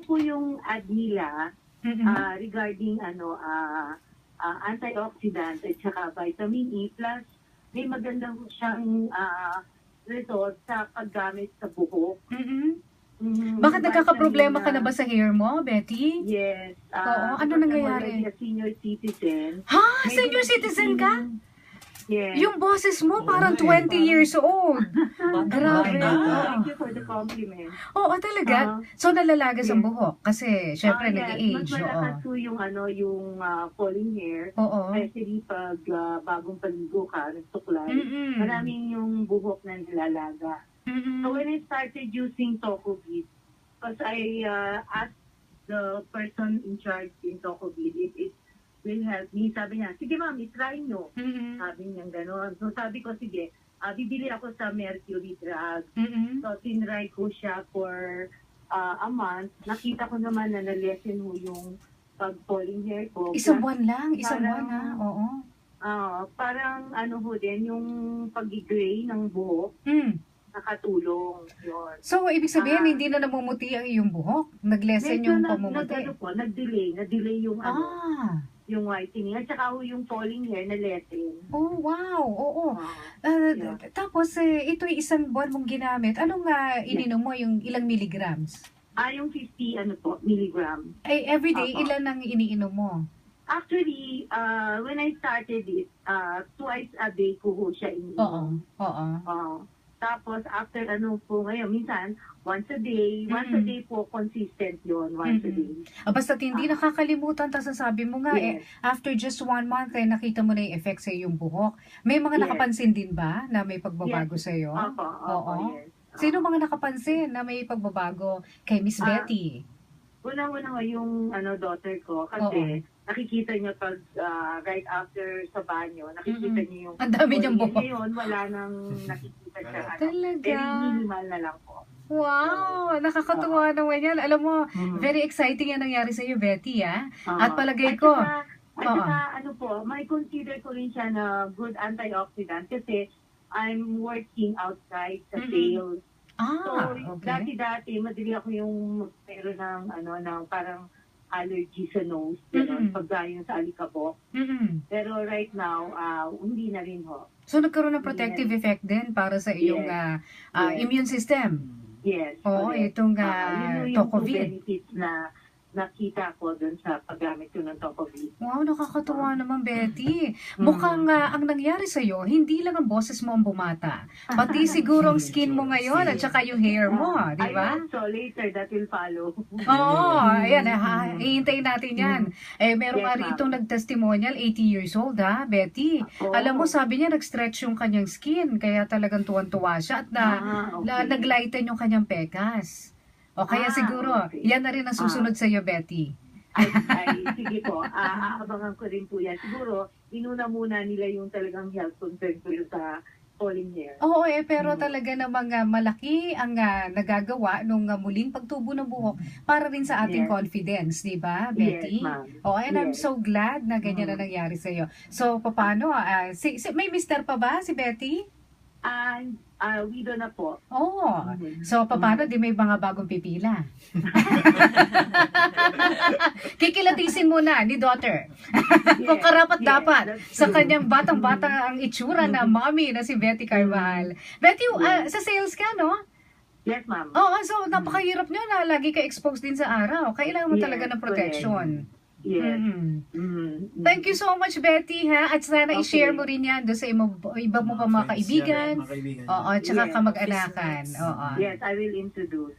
po yung ad nila Mm-mm. ah, regarding ano ah ah, antioxidant at saka vitamin E plus may magandang siyang ah, result sa paggamit sa buhok. Mm-mm. Mhm. Bakit nagkakaproblema ka na ba sa hair mo, Betty? Yes. Oo, ano nangyayari? senior citizen. Ha? May Senior citizen ka? Yes. Yung boses mo parang nga eh, 20 parang- years old. Grabe. Thank you for the compliment. Oo, talaga. Ah, So, nalalagas ang yes. buhok kasi syempre Ah, yes, nag-age. Mas malakas po yung ano, yung ah, falling hair. Oo. Especially pag ah, bagong paligo ka, nagsuklay. Mm-mm. Maraming yung buhok na nilalaga. Mm-mm. So when I started using Tocovit, because I uh, asked the person in charge in Tocovit if it will help me, sabi niya, sige ma'am, itry nyo. Mm-mm. Sabi niya gano'n. So sabi ko, sige, ah, bibili ako sa Mercury Drug. Mm-mm. So tinry ko siya for uh, a month. Nakita ko naman na na-lessen mo yung pag-falling hair ko. Isang buwan lang, isang buwan Parang- ha. Oo. ah, parang ano ho din, yung pag-gray ng buhok, Mm. nakatulong. Yun. So, ibig sabihin, Ah. hindi na namumuti ang iyong buhok? Nag-lessen yung na, nag, pamumuti? ano po, nag-delay. Na-delay yung, ano, Ah. Yung whitening. At saka ho yung falling hair na lessen. Oh, wow. Oo. Ah, Ah, Yeah. Tapos, eh, ito isang buwan mong ginamit. Anong nga ininom mo? Yung ilang milligrams? ah, yung 50 ano po, milligram. Ay, everyday, Opo. ilan ang iniinom mo? Actually, uh, when I started it, uh, twice a day ko ho siya Oo. iniinom. Oo. Oo. Tapos, after ano po ngayon, minsan, once a day, once a day po, consistent yon once a Mm-mm. day. Ah, basta hindi Ah. nakakalimutan, tapos sabi mo nga, eh, Yes. after just one month, eh, nakita mo na yung effect sa iyong buhok. May mga Yes. nakapansin din ba na may pagbabago sa iyo? Opo, opo, Oo. yes. Sino mga nakapansin na may pagbabago kay Miss Ah, Betty? Unang-una nga yung ano, daughter ko, kasi nakikita niya pag ah, right after sa banyo, nakikita Mm-mm. niya yung Ang dami niyang buhok. Ngayon, wala nang nakikita siya. Ano, Talaga? very minimal na lang po. Wow! Nakakatuwa naman yan. Alam mo, Mm. very exciting yan nangyari sa iyo, Betty, ah. Ah. At palagay At ko, saka- At Oo. saka, ano po, may consider ko rin siya na good antioxidant kasi I'm working outside sa Mm-mm. sales. So, ah, okay. dati-dati, madali ako yung meron ng, ano, ng parang allergy sa nose, Mm-mm. paggayon sa alikabok. Mm-mm. Pero right now, ah, hindi na rin ho. So, nagkaroon ng protective effect din para sa iyong Yes. ah, ah, Yes. immune system. Yes. Oo, correct. itong Ah, uh, yun yung two Tocovit. benefits na nakita ko dun sa paggamit ko ng Tocovit. Wow, nakakatuwa naman, Betty. Mm. Mukhang ah, ang nangyari sa'yo, hindi lang ang boses mo ang bumata. Pati siguro ang skin mo ngayon at saka yung hair mo, di ba? I hope so later that will follow. Oo, ayan, ha, ihintayin natin yan. Eh, meron Yes, nga rito nag-testimonial, 80 years old ha, Betty. Oo. Alam mo, sabi niya, nag-stretch yung kanyang skin, kaya talagang tuwan-tuwa siya at na, Ah, okay. na naglighten yung kanyang pekas. O kaya Ah, siguro, okay. yan na rin ang susunod sa iyo, Betty. ay, ay, sige po, ah, aabangan ko rin po yan. Siguro, inuna muna nila yung talagang health concern ko yung sa falling hair. Oo, eh, pero Mm. talaga namang ah, malaki ang ah, nagagawa nung ah, muling pagtubo ng buhok para rin sa ating Yes. confidence, di ba, Betty? Yes, ma'am. Oh, and I'm Yes. so glad na ganyan Mm. na nangyari sa iyo. So, paano? ah, si, si- may mister pa ba si Betty? Ah, ah, widow na po. Oo. Mhm. So, paano? Di may mga bagong pipila. Kikilatisin muna ni daughter. Kung Yes, karapat yes, dapat sa kanyang batang-bata ang itsura na mommy na si Betty Carvajal. Betty, ah, sa sales ka, no? Yes, ma'am. Oo, so napakahirap nyo na lagi ka exposed din sa araw. Kailangan mo Yes, talaga ng protection. Yes. Mhm. Mhm. Thank you so much, Betty, ha? At sana Okay. i-share mo rin yan doon sa iba, iba mo pa mga kaibigan. Mga kaibigan. Oo, tsaka Yes. kamag-anakan. Oo. Yes, I will introduce.